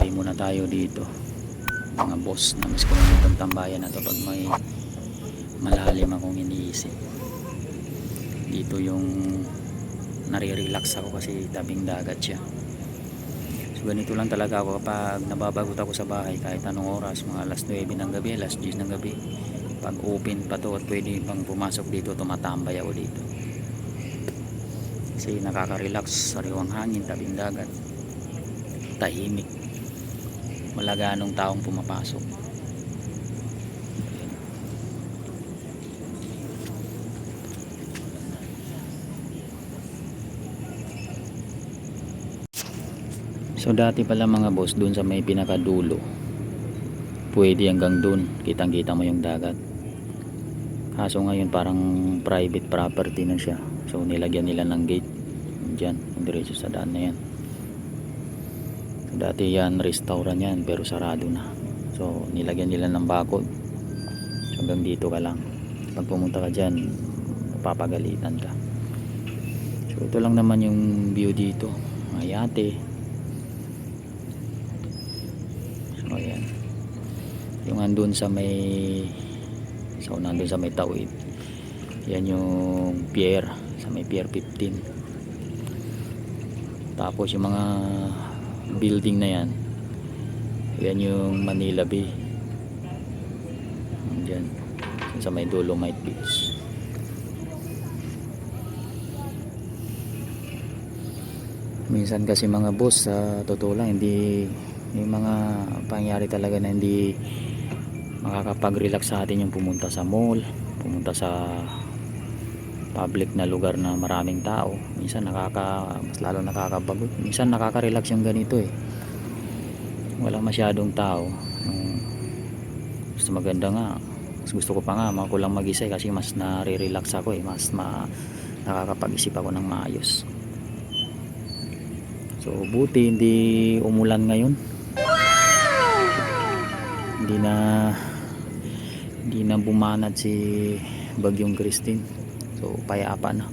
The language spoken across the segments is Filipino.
Tambay muna tayo dito. Mga boss na mas ko naman itong tambayan na pag may malalim akong iniisip. Dito yung nare-relax ako kasi tabing dagat siya. So ganito lang talaga ako kapag nababagot ako sa bahay kahit anong oras mga alas 9 ng gabi alas 10 ng gabi. Pag open pa to at pwede pang pumasok dito tumatambay ako dito. Kasi nakaka-relax sariwang hangin tabing dagat. Tahimik wala ganong taong pumapasok. So dati pala mga boss dun sa may pinakadulo. Pwede hanggang dun kitang kita mo yung dagat. Kaso ngayon parang private property na siya. So nilagyan nila ng gate. Dyan diretso sa daan na yan dati yan restaurant yan pero sarado na. So nilagyan nila ng bakod. So, hanggang dito ka lang. Pag pumunta ka dyan papagalitan ka. So ito lang naman yung view dito. May yate so ayan. Yung andun sa may so nandun sa may tawid yan yung pier sa may pier 15 tapos yung mga building na yan. Yan yung Manila Bay. Dyan sa may Dolomite Beach. Minsan kasi mga boss sa totoo lang hindi may mga pangyari talaga na hindi makakapag-relax sa atin yung pumunta sa mall pumunta sa public na lugar na maraming tao minsan nakaka mas lalo nakakabagot minsan nakaka-relax yung ganito eh. Wala masyadong tao. Gusto maganda nga mas gusto ko pa nga mga kulang mag-isa eh, kasi mas nare-relax ako eh mas ma nakakapag-isip ako ng maayos. So buti hindi umulan ngayon. Hindi na hindi na bumanat si Bagyong Christine so payapa na.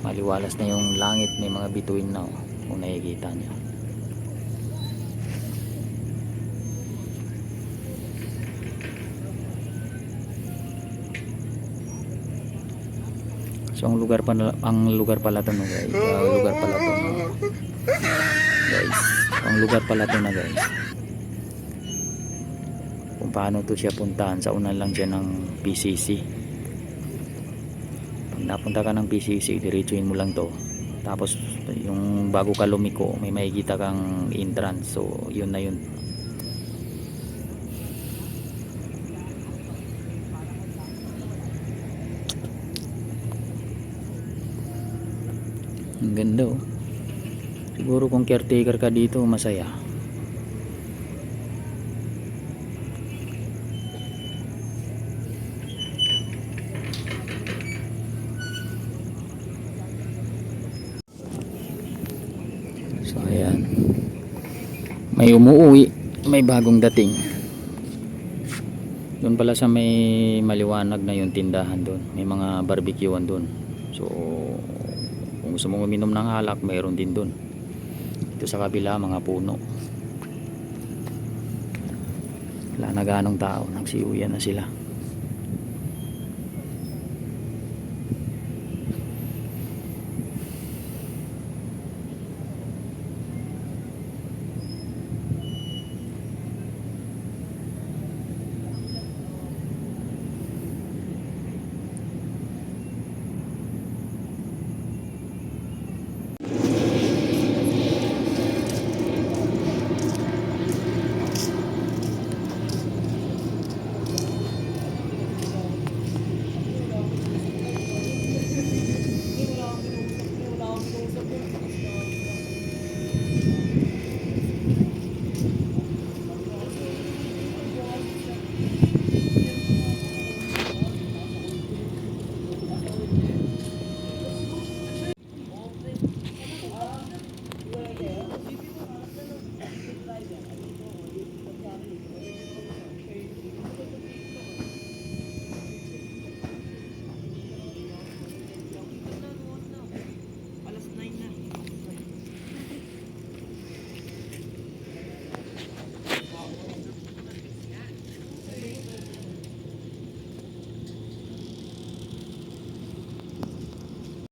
Maliwalas na yung langit may mga bituin na oh, kung nakikita nyo so ang lugar pala ang lugar pala to no guys. Ah, lugar pala to no. Guys ang lugar pala to na guys. Kung paano to siya puntahan sa unan lang siya ng PCC napunta ka ng PCC diretsuin mo lang to. Tapos yung bago ka lumiko may makikita kang entrance. So yun na yun. Ang ganda oh. Siguro kung caretaker ka dito masaya So ayan. May umuwi, may bagong dating. Doon pala sa may maliwanag na yung tindahan doon. May mga barbecuean doon. So kung gusto mong uminom ng alak, mayroon din doon. Dito sa kabila, mga puno. Wala na ganong tao. Nagsiuyan na sila.